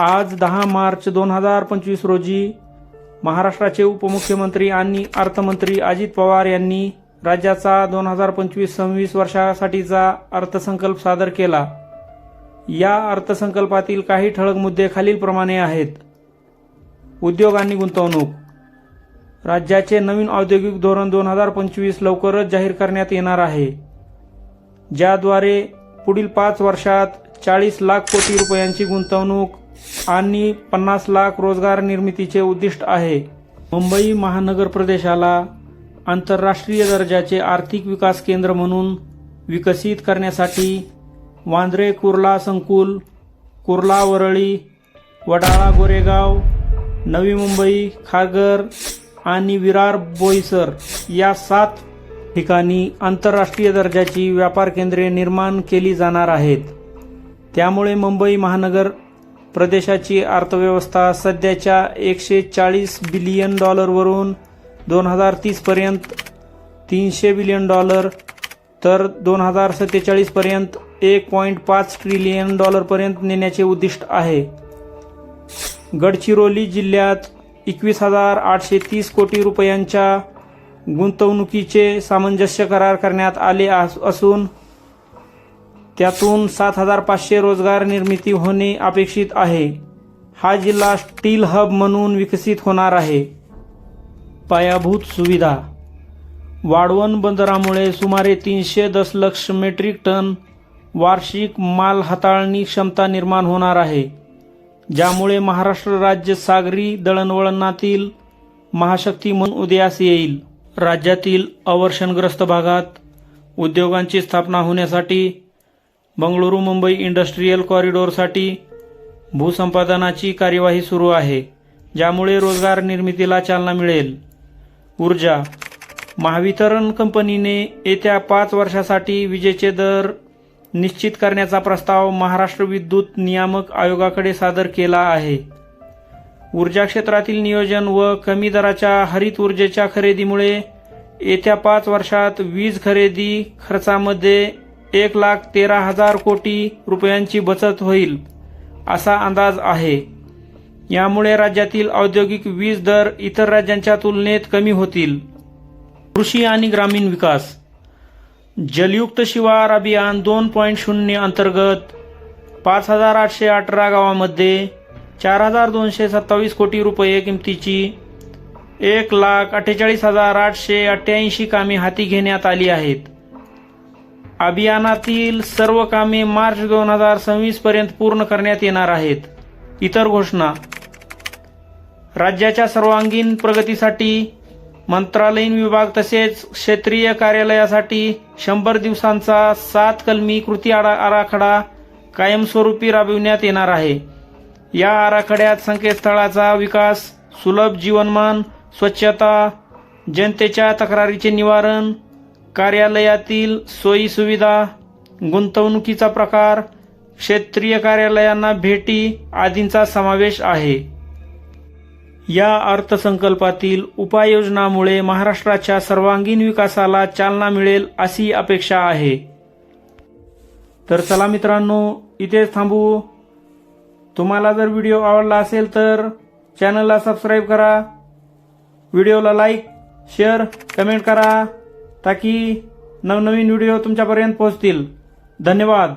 आज दहा मार्च दोन हजार पंचवीस रोजी महाराष्ट्राचे उपमुख्यमंत्री आणि अर्थमंत्री अजित पवार यांनी राज्याचा दोन हजार पंचवीस सव्वीस वर्षासाठीचा अर्थसंकल्प सादर केला. या अर्थसंकल्पातील काही ठळक मुद्दे खालीलप्रमाणे आहेत. उद्योग आणि गुंतवणूक. राज्याचे नवीन औद्योगिक धोरण दोन हजार पंचवीस लवकरच जाहीर करण्यात येणार आहे. ज्याद्वारे पुढील पाच वर्षात चाळीस लाख कोटी रुपयांची गुंतवणूक आणि पन्नास लाख रोजगार निर्मितीचे उद्दिष्ट आहे. मुंबई महानगर प्रदेशाला आंतरराष्ट्रीय दर्जाचे आर्थिक विकास केंद्र म्हणून विकसित करण्यासाठी वांद्रे कुर्ला संकुल कुर्ला वरळी वडाळा गोरेगाव नवी मुंबई खागर आणि विरार बोईसर या सात ठिकाणी आंतरराष्ट्रीय दर्जाची व्यापार केंद्रे निर्माण केली जाणार आहेत. त्यामुळे मुंबई महानगर प्रदेशाची अर्थव्यवस्था सध्याच्या एकशे चाळीस बिलियन डॉलरवरून दोन हजार तीसपर्यंत तीनशे बिलियन डॉलर तर दोन हजार सत्तेचाळीसपर्यंत एक पॉईंट पाच ट्रिलियन डॉलरपर्यंत नेण्याचे उद्दिष्ट आहे. गडचिरोली जिल्ह्यात एकवीस हजार आठशे तीस कोटी रुपयांच्या गुंतवणुकीचे सामंजस्य करार करण्यात आले अस- असून त्यातून सात हजार पाचशे रोजगार निर्मिती होणे अपेक्षित आहे. हा जिल्हा स्टील हब म्हणून विकसित होणार आहे. पायाभूत सुविधा. वाढवण बंदरामुळे सुमारे तीनशे दशलक्ष मेट्रिक टन वार्षिक माल हाताळणी क्षमता निर्माण होणार आहे. ज्यामुळे महाराष्ट्र राज्य सागरी दळणवळणातील महाशक्ती म्हणून उदयास येईल. राज्यातील अवर्षणग्रस्त भागात उद्योगांची स्थापना होण्यासाठी बंगळुरू मुंबई इंडस्ट्रीयल कॉरिडॉरसाठी भूसंपादनाची कार्यवाही सुरू आहे ज्यामुळे रोजगार निर्मितीला चालना मिळेल. ऊर्जा महावितरण कंपनीने येत्या पाच वर्षासाठी विजेचे दर निश्चित करण्याचा प्रस्ताव महाराष्ट्र विद्युत नियामक आयोगाकडे सादर केला आहे. ऊर्जा क्षेत्रातील नियोजन व कमी दराच्या हरित ऊर्जेच्या खरेदीमुळे येत्या पाच वर्षात वीज खरेदी खर्चामध्ये एक लाख तेरा हजार कोटी रुपयांची बचत होईल असा अंदाज आहे. यामुळे राज्यातील औद्योगिक वीज दर इतर राज्यांच्या तुलनेत कमी होतील. कृषी आणि ग्रामीण विकास. जलयुक्त शिवार अभियान दोन पॉईंट शून्य अंतर्गत पाच हजार आठशे अठरा गावामध्ये चार हजार दोनशे सत्तावीस कोटी रुपये किमतीची एक लाख अठ्ठेचाळीस हजार आठशे अठ्ठ्याऐंशी कामे हाती घेण्यात आली आहेत. अभियानातील सर्व कामे मार्च दोन हजार सव्वीस पर्यंत पूर्ण करण्यात येणार आहेत. इतर घोषणा. राज्याच्या सर्वांगीण प्रगतीसाठी मंत्रालयीन विभाग तसेच क्षेत्रीय कार्यालयासाठी शंभर दिवसांचा सात कलमी कृती आराखडा कायमस्वरूपी राबविण्यात येणार आहे. या आराखड्यात संकेतस्थळाचा विकास सुलभ जीवनमान स्वच्छता जनतेच्या तक्रारीचे निवारण कार्यालयातील सोयी सुविधा गुंतवणुकीचा प्रकार क्षेत्रीय कार्यालयांना भेटी आदींचा समावेश आहे. या अर्थसंकल्पातील उपाययोजनामुळे महाराष्ट्राच्या सर्वांगीण विकासाला चालना मिळेल अशी अपेक्षा आहे. तर चला मित्रांनो इथेच थांबू. तुम्हाला जर व्हिडिओ आवडला असेल तर चॅनलला सबस्क्राईब करा. व्हिडिओला लाईक शेअर कमेंट करा. ताकी नवनवीन व्हिडिओ तुमच्यापर्यंत पोहोचतील. धन्यवाद.